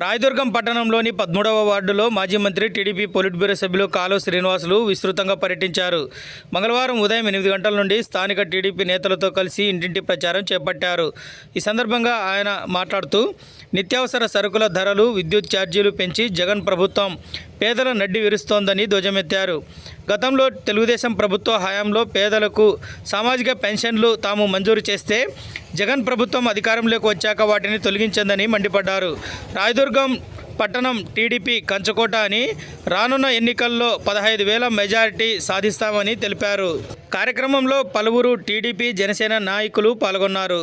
రాయదుర్గం పట్టణంలోని పదమూడవ వార్డులో మాజీ మంత్రి టీడీపీ పొలిట్ బ్యూరో సభ్యులు కాలువ శ్రీనివాసులు విస్తృతంగా పర్యటించారు. మంగళవారం ఉదయం ఎనిమిది గంటల నుండి స్థానిక టీడీపీ నేతలతో కలిసి ఇంటింటి ప్రచారం చేపట్టారు. ఈ సందర్భంగా ఆయన మాట్లాడుతూ నిత్యావసర సరుకుల ధరలు విద్యుత్ ఛార్జీలు పెంచి జగన్ ప్రభుత్వం పేదల నడ్డి విరుస్తోందని ధ్వజమెత్తారు. గతంలో తెలుగుదేశం ప్రభుత్వ హయాంలో పేదలకు సామాజిక పెన్షన్లు తాము మంజూరు చేస్తే జగన్ ప్రభుత్వం అధికారంలోకి వచ్చాక వాటిని తొలగించిందని మండిపడ్డారు. రాయదుర్గం పట్టణం టీడీపీ కంచకోట అని రానున్న ఎన్నికల్లో పదహైదు వేల మెజారిటీ సాధిస్తామని తెలిపారు. కార్యక్రమంలో పలువురు టీడీపీ జనసేన నాయకులు పాల్గొన్నారు.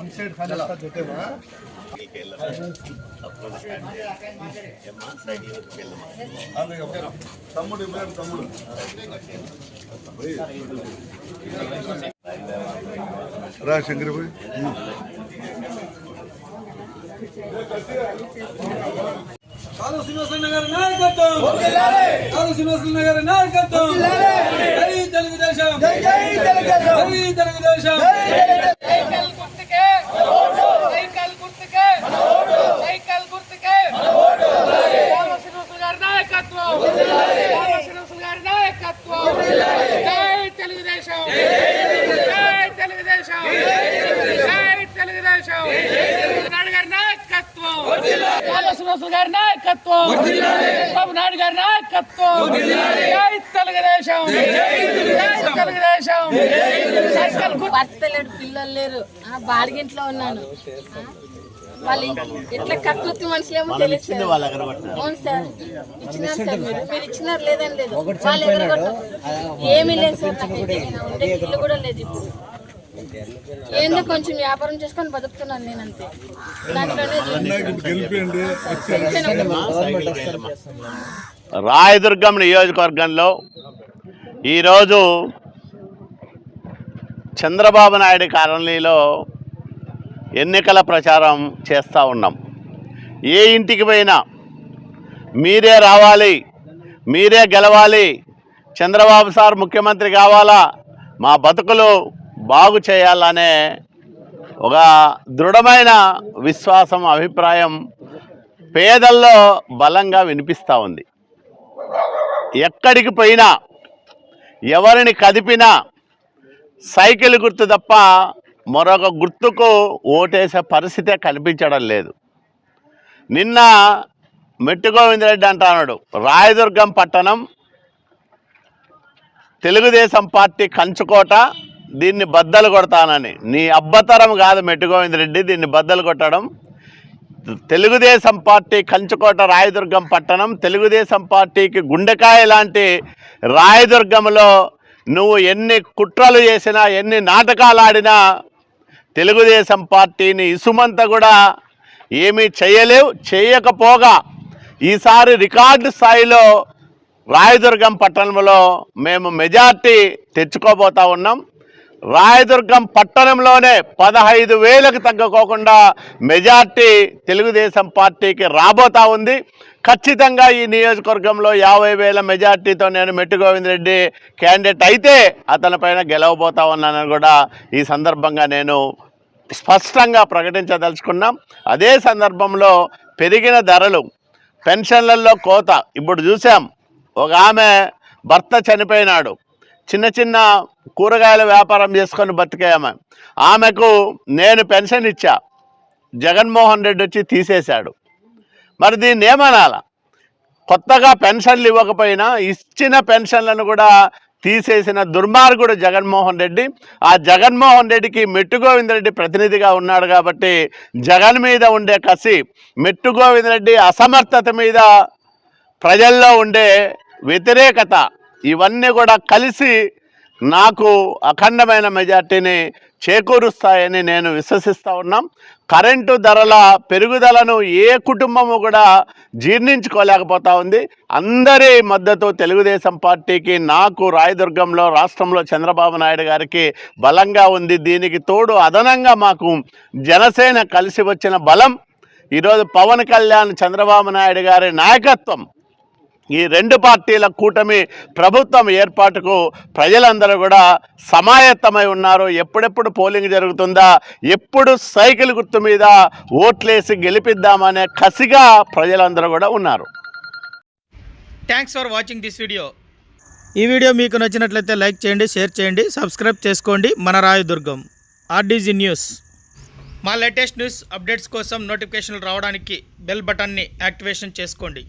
ಒಂದು ಸೈಡ್ ಖಾಲಿ ಆಗ್ತಾ ಜೊತೆವಾ తమ్ముడు ఇబ్రాహిం తమ్ముడు రా శంకర్ భాయ్ కాలు శ్రీనివాసరావు గారి నాయకత్వం కాలు శ్రీనివాసరావు గారి నాయకత్వం జై తెలుగుదేశం జై తెలుగుదేశం నాయుడు గారి నాయకత్వం బాబు నాయుడు గారి నాయకత్వం జై తెలుగుదేశం. జై తెలుగుదేశం భర్త లేడు పిల్లలు లేరు. ఆ బాడిగింట్లో ఉన్నాను. ఆ, వాళ్ళు ఇంక- ఎట్లా కకృతి మనుషులేమో తెలుసు. సార్. అవును సార్. ఇచ్చినారు సార్ మీరు. మీరు ఇచ్చినారు లేదని లేదు. వాళ్ళు ఎగరగొట్ట ఏమీ లేదు సార్ నాకైతే నేను ఉండే ఇల్లు కూడా లేదు ఇప్పుడు. ఏందో కొంచెం వ్యాపారం చేసుకొని బతుకుతున్నాను నేను అంతే. దాంట్లోనే గెలిపండి రాయదుర్గం నియోజకవర్గంలో ఈరోజు చంద్రబాబు నాయుడు కాలనీలో ఎన్నికల ప్రచారం చేస్తూ ఉన్నాం. ఏ ఇంటికి పోయినా మీరే రావాలి మీరే గెలవాలి చంద్రబాబు సార్ ముఖ్యమంత్రి కావాలా మా బతుకులు బాగు చేయాలనే ఒక దృఢమైన విశ్వాసం అభిప్రాయం పేదల్లో బలంగా వినిపిస్తూ ఉంది. ఎక్కడికి పోయినా ఎవరిని కదిపినా సైకిల్ గుర్తు తప్ప మరొక గుర్తుకు ఓటేసే పరిస్థితే కనిపించడం లేదు. నిన్న మెట్టుగోవిందరెడ్డి అంటున్నాడు రాయదుర్గం పట్టణం తెలుగుదేశం పార్టీ కంచుకోట దీన్ని బద్దలు కొడతానని. నీ అబ్బతరం కాదు మెట్టుగోవిందరెడ్డి దీన్ని బద్దలు కొట్టడం. తెలుగుదేశం పార్టీ కంచుకోట రాయదుర్గం పట్టణం తెలుగుదేశం పార్టీకి గుండెకాయ లాంటి రాయదుర్గంలో నువ్వు ఎన్ని కుట్రలు చేసినా ఎన్ని నాటకాలు ఆడినా తెలుగుదేశం పార్టీని ఇసుమంతా కూడా ఏమీ చేయలేవు చేయకపోగా ఈసారి రికార్డు స్థాయిలో రాయదుర్గం పట్టణంలో మేము మెజార్టీ తెచ్చుకోబోతా ఉన్నాం. రాయదుర్గం పట్టణంలోనే పదహైదు వేలకు తగ్గకోకుండా మెజార్టీ తెలుగుదేశం పార్టీకి రాబోతా ఉంది. ఖచ్చితంగా ఈ నియోజకవర్గంలో యాభై వేల మెజార్టీతో నేను మెట్టు గోవింద్ రెడ్డి క్యాండిడేట్ అయితే అతనిపైన గెలవబోతా ఉన్నానని కూడా ఈ సందర్భంగా నేను స్పష్టంగా ప్రకటించదలుచుకున్నాం. అదే సందర్భంలో పెరిగిన ధరలు పెన్షన్లలో కోత ఇప్పుడు చూసాం. ఒక ఆమె భర్త చనిపోయినాడు. చిన్న చిన్న కూరగాయల వ్యాపారం చేసుకొని బతికే ఆమె. ఆమెకు నేను పెన్షన్ ఇచ్చా. జగన్మోహన్ రెడ్డి వచ్చి తీసేశాడు. మరి దీన్ని ఏమనాల? కొత్తగా పెన్షన్లు ఇవ్వకపోయినా ఇచ్చిన పెన్షన్లను కూడా తీసేసిన దుర్మార్గుడు జగన్మోహన్ రెడ్డి. ఆ జగన్మోహన్ రెడ్డికి మెట్టుగోవింద రెడ్డి ప్రతినిధిగా ఉన్నాడు కాబట్టి జగన్ మీద ఉండే కసి మెట్టుగోవింద రెడ్డి అసమర్థత మీద ప్రజల్లో ఉండే వ్యతిరేకత ఇవన్నీ కూడా కలిసి నాకు అఖండమైన మెజార్టీని చేకూరుస్తాయని నేను విశ్వసిస్తూ ఉన్నాం. కరెంటు ధరల పెరుగుదలను ఏ కుటుంబము కూడా జీర్ణించుకోలేకపోతా ఉంది. అందరి మద్దతు తెలుగుదేశం పార్టీకి నాకు రాయదుర్గంలో రాష్ట్రంలో చంద్రబాబు నాయుడు గారికి బలంగా ఉంది. దీనికి తోడు అదనంగా మాకు జనసేన కలిసి వచ్చిన బలం. ఈరోజు పవన్ కళ్యాణ్ చంద్రబాబు నాయుడు గారి నాయకత్వం ఈ రెండు పార్టీల కూటమి ప్రభుత్వం ఏర్పాటుకు ప్రజలందరూ కూడా సమాయత్తమై ఉన్నారు. ఎప్పుడెప్పుడు పోలింగ్ జరుగుతుందా? ఎప్పుడు సైకిల్ గుర్తు మీద ఓట్లేసి గెలిపిద్దామనే కసిగా ప్రజలందరూ కూడా ఉన్నారు. Thanks for watching this video ఈ వీడియో మీకు నచ్చినట్లయితే లైక్ చేయండి షేర్ చేయండి సబ్స్క్రైబ్ చేసుకోండి. మన రాయదుర్గం ఆర్డీజీ న్యూస్. మా లేటెస్ట్ న్యూస్ అప్డేట్స్ కోసం నోటిఫికేషన్లు రావడానికి బెల్ బటన్ని యాక్టివేషన్ చేసుకోండి.